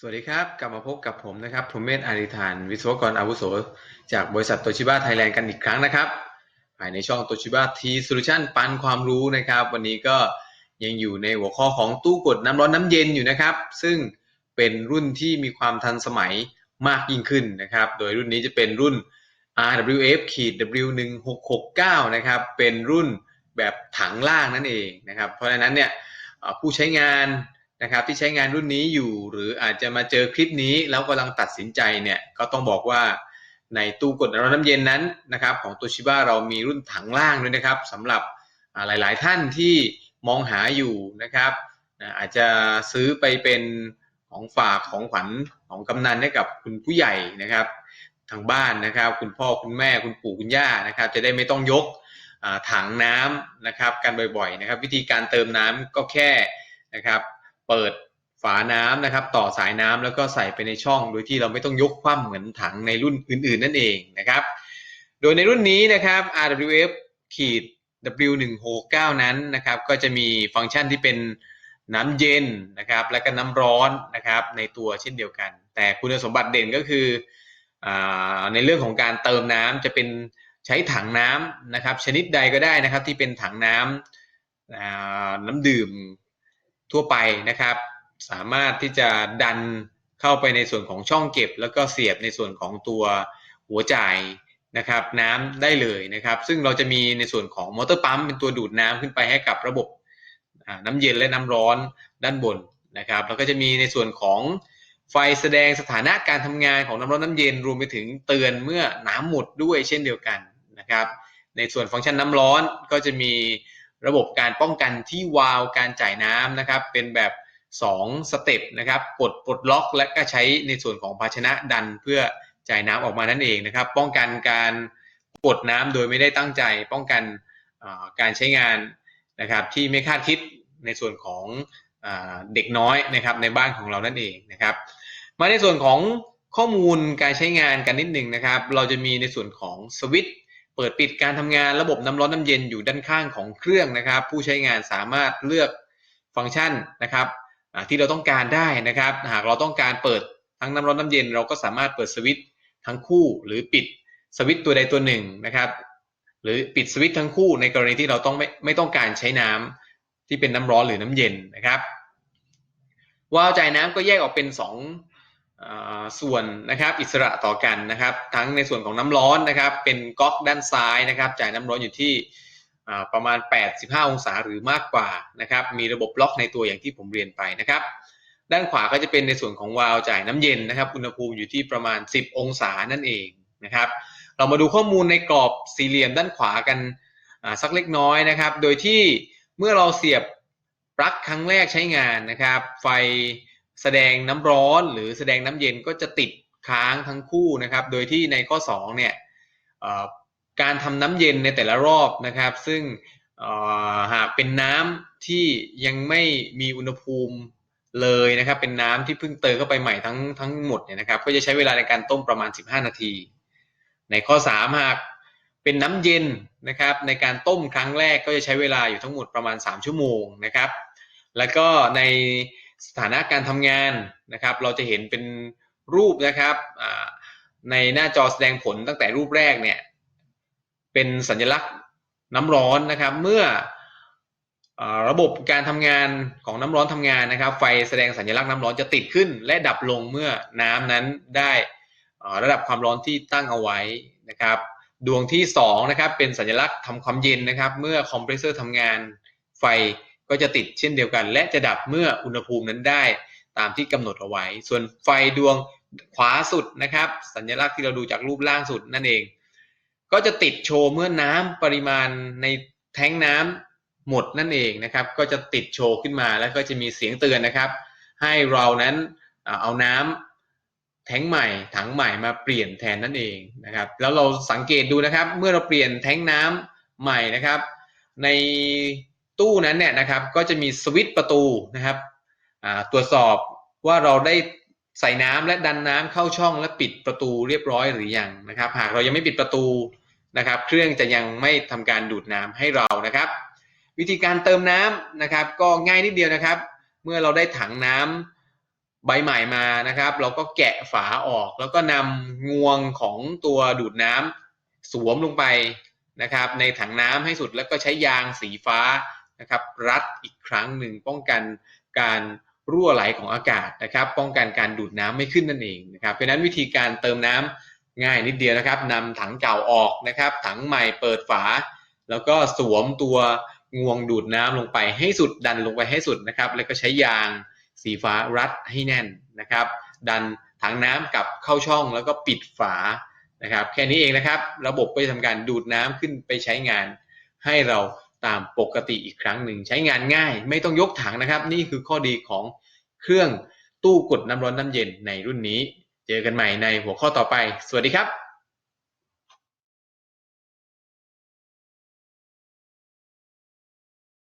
สวัสดีครับ กลับมาพบกับผมนะครับผมเมธอาริธาน วิศวกรอาวุโส จากบริษัทโตชิบ a ไทยแลนด์กันอีกครั้งนะครับ ภายในช่องโตชิบ a ทีโซลูชันปันความรู้นะครับ วันนี้ก็ยังอยู่ในหัวข้อของตู้กดน้ำร้อนน้ำเย็นอยู่นะครับ ซึ่งเป็นรุ่นที่มีความทันสมัยมากยิ่งขึ้นนะครับ โดยรุ่นนี้จะเป็นรุ่น RWF W1669 นะครับ เป็นรุ่นแบบถังล่างนั่นเองนะครับ เพราะฉะนั้นเนี่ยผู้ใช้งาน นะครับที่ใช้งานรุ่นนี้อยู่ หรืออาจจะมาเจอคลิปนี้แล้วกำลังตัดสินใจเนี่ยก็ต้องบอกว่าในตู้กดน้ำร้อนน้ำเย็นนั้นนะครับของตัวชิบ้าเรามีรุ่นถังล่างด้วยนะครับสำหรับหลาย ๆ ท่านที่มองหาอยู่นะครับอาจจะซื้อไปเป็นของฝากของขวัญของกำนันให้กับคุณผู้ใหญ่นะครับ ทางบ้านนะครับ คุณพ่อคุณแม่คุณปู่คุณย่านะครับ จะได้ไม่ต้องยกถังน้ำนะครับกันบ่อย ๆ นะครับ วิธีการเติมน้ำก็แค่นะครับ เปิดฝาน้ำนะครับ ต่อสายน้ำแล้วก็ใส่ไปในช่อง โดยที่เราไม่ต้องยกคว่ำเหมือนถังในรุ่นอื่น ๆ นั่นเองนะครับ โดยในรุ่นนี้นะครับ RWF ขีด W169 นั้นนะครับ ก็จะมีฟังก์ชันที่เป็นน้ำเย็นนะครับ และก็น้ำร้อนนะครับ ในตัวเช่นเดียวกัน แต่คุณสมบัติเด่นก็คืออในเรื่องของการเติมน้ำจะเป็นใช้ถังน้ำนะครับ ชนิดใดก็ได้นะครับ ที่เป็นถังน้ำน้ำดื่ม ทั่วไปนะครับ สามารถที่จะดันเข้าไปในส่วนของช่องเก็บ แล้วก็เสียบในส่วนของตัวหัวจ่ายนะครับน้ำได้เลยนะครับ ซึ่งเราจะมีในส่วนของมอเตอร์ปั๊มเป็นตัวดูดน้ำขึ้นไปให้กับระบบน้ำเย็นและน้ำร้อนด้านบนนะครับ แล้วก็จะมีในส่วนของไฟแสดงสถานะการทำงานของน้ำร้อนน้ำเย็นรวมไปถึงเตือนเมื่อน้ำหมดด้วยเช่นเดียวกันนะครับ ในส่วนฟังก์ชันน้ำร้อนก็จะมี ระบบการป้องกันที่วาล์วการจ่ายน้ำนะครับ เป็นแบบ2สเต็ปนะครับกดปลดล็อกและก็ใช้ในส่วนของภาชนะดันเพื่อจ่ายน้ำออกมานั่นเองนะครับ ป้องกันการกดน้ำโดยไม่ได้ตั้งใจ ป้องกันการใช้งานนะครับ ที่ไม่คาดคิดในส่วนของเด็กน้อยนะครับในบ้านของเรานั่นเองนะครับ มาในส่วนของข้อมูลการใช้งานกันนิดหนึ่งนะครับ เราจะมีในส่วนของสวิตช์ เปิดปิดการทำงานระบบน้ำร้อนน้ำเย็นอยู่ด้านข้างของเครื่องนะครับ ผู้ใช้งานสามารถเลือกฟังก์ชันนะครับที่เราต้องการได้นะครับ หากเราต้องการเปิดทั้งน้ำร้อนน้ำเย็น เราก็สามารถเปิดสวิตช์ทั้งคู่ หรือปิดสวิตช์ตัวใดตัวหนึ่งนะครับ หรือปิดสวิตช์ทั้งคู่ในกรณีที่เราต้องไม่ไม่ต้องการใช้น้ำที่เป็นน้ำร้อนหรือน้ำเย็นนะครับวาล์วจ่ายน้ำก็แยกออกเป็น 2 ส่วนนะครับอิสระต่อกันนะครับ ทั้งในส่วนของน้ำร้อนนะครับ เป็นก๊อกด้านซ้ายนะครับจ่ายน้ำร้อนอยู่ที่ประมาณ 85 องศาหรือมากกว่านะครับ มีระบบล็อกในตัวอย่างที่ผมเรียนไปนะครับ ด้านขวาก็จะเป็นในส่วนของวาล์วจ่ายน้ำเย็นนะครับ อุณหภูมิอยู่ที่ประมาณ 10 องศานั่นเองนะครับ เรามาดูข้อมูลในกรอบสี่เหลี่ยมด้านขวากันสักเล็กน้อยนะครับ โดยที่เมื่อเราเสียบปลั๊กครั้งแรกใช้งานนะครับ ไฟ แสดงน้ำร้อนหรือแสดงน้ำเย็นก็จะติดค้างทั้งคู่นะครับ โดยที่ในข้อ2เนี่ยการทำน้ำเย็นในแต่ละรอบนะครับ ซึ่งหากเป็นน้ำที่ยังไม่มีอุณหภูมิเลยนะครับ เป็นน้ำที่เพิ่งเติมเข้าไปใหม่ทั้งทั้งหมดเนี่ยนะครับ ก็จะใช้เวลาในการต้มประมาณ 15 นาที ในข้อ 3 หากเป็นน้ำเย็นนะครับ ในการต้มครั้งแรกก็จะใช้เวลาอยู่ทั้งหมดประมาณ 3 ชั่วโมงนะครับ แล้วก็ใน สถานะการทำงานนะครับ เราจะเห็นเป็นรูปนะครับในหน้าจอแสดงผลตั้งแต่รูปแรกเนี่ยเป็นสัญลักษณ์น้ำร้อนนะครับ เมื่อระบบการทำงานของน้ำร้อนทำงานนะครับ ไฟแสดงสัญลักษณ์น้ำร้อนจะติดขึ้น และดับลงเมื่อน้ำนั้นได้ระดับความร้อนที่ตั้งเอาไว้นะครับ ดวงที่2นะครับเป็นสัญลักษณ์ทำความเย็นนะครับ เมื่อคอมเพรสเซอร์ทำงานไฟ ก็จะติดเช่นเดียวกัน และจะดับเมื่ออุณหภูมินั้นได้ตามที่กำหนดเอาไว้ ส่วนไฟดวงขวาสุดนะครับ สัญลักษณ์ที่เราดูจากรูปล่างสุดนั่นเอง ก็จะติดโชว์เมื่อน้ำปริมาณในแท้งน้ำหมดนั่นเองนะครับ ก็จะติดโชว์ขึ้นมาแล้วก็จะมีเสียงเตือนนะครับ ให้เรานั้นเอาน้ำแท้งใหม่ถังใหม่มาเปลี่ยนแทนนั่นเองนะครับ แล้วเราสังเกตดูนะครับ เมื่อเราเปลี่ยนแท้งน้ำใหม่นะครับ ใน ตู้นั้นเนี่ยนะครับก็จะมีสวิตช์ประตูนะครับตรวจสอบว่าเราได้ใส่น้ำและดันน้ำเข้าช่องและปิดประตูเรียบร้อยหรือยังนะครับ หากเรายังไม่ปิดประตูนะครับ เครื่องจะยังไม่ทำการดูดน้ำให้เรานะครับ วิธีการเติมน้ำนะครับ ก็ง่ายนิดเดียวนะครับ เมื่อเราได้ถังน้ใบใหม่มานะครับ เราก็แกะฝาออก แล้วก็นำงวงของตัวดูดน้ำสวมลงไปนะครับ ในถังน้ำให้สุดแล้วก็ใช้ยางสีฟ้า นะครับรัดอีกครั้งหนึ่งป้องกันการรั่วไหลของอากาศนะครับ ป้องกันการดูดน้ำไม่ขึ้นนั่นเองนะครับเพราะนั้นวิธีการเติมน้ำง่ายนิดเดียวนะครับนำถังเก่าออกนะครับ ถังใหม่เปิดฝา แล้วก็สวมตัวงวงดูดน้ำลงไปให้สุดดันลงไปให้สุดนะครับ แล้วก็ใช้ยางสีฟ้ารัดให้แน่นนะครับ ดันถังน้ำกลับเข้าช่องแล้วก็ปิดฝานะครับ แค่นี้เองนะครับ ระบบก็จะทำการดูดน้ำขึ้นไปใช้งาน ให้เรา ตามปกติอีกครั้งหนึ่งใช้งานง่าย ไม่ต้องยกถังนะครับ นี่คือข้อดีของเครื่องตู้กดน้ำร้อนน้ำเย็นในรุ่นนี้ เจอกันใหม่ในหัวข้อต่อไป สวัสดีครับ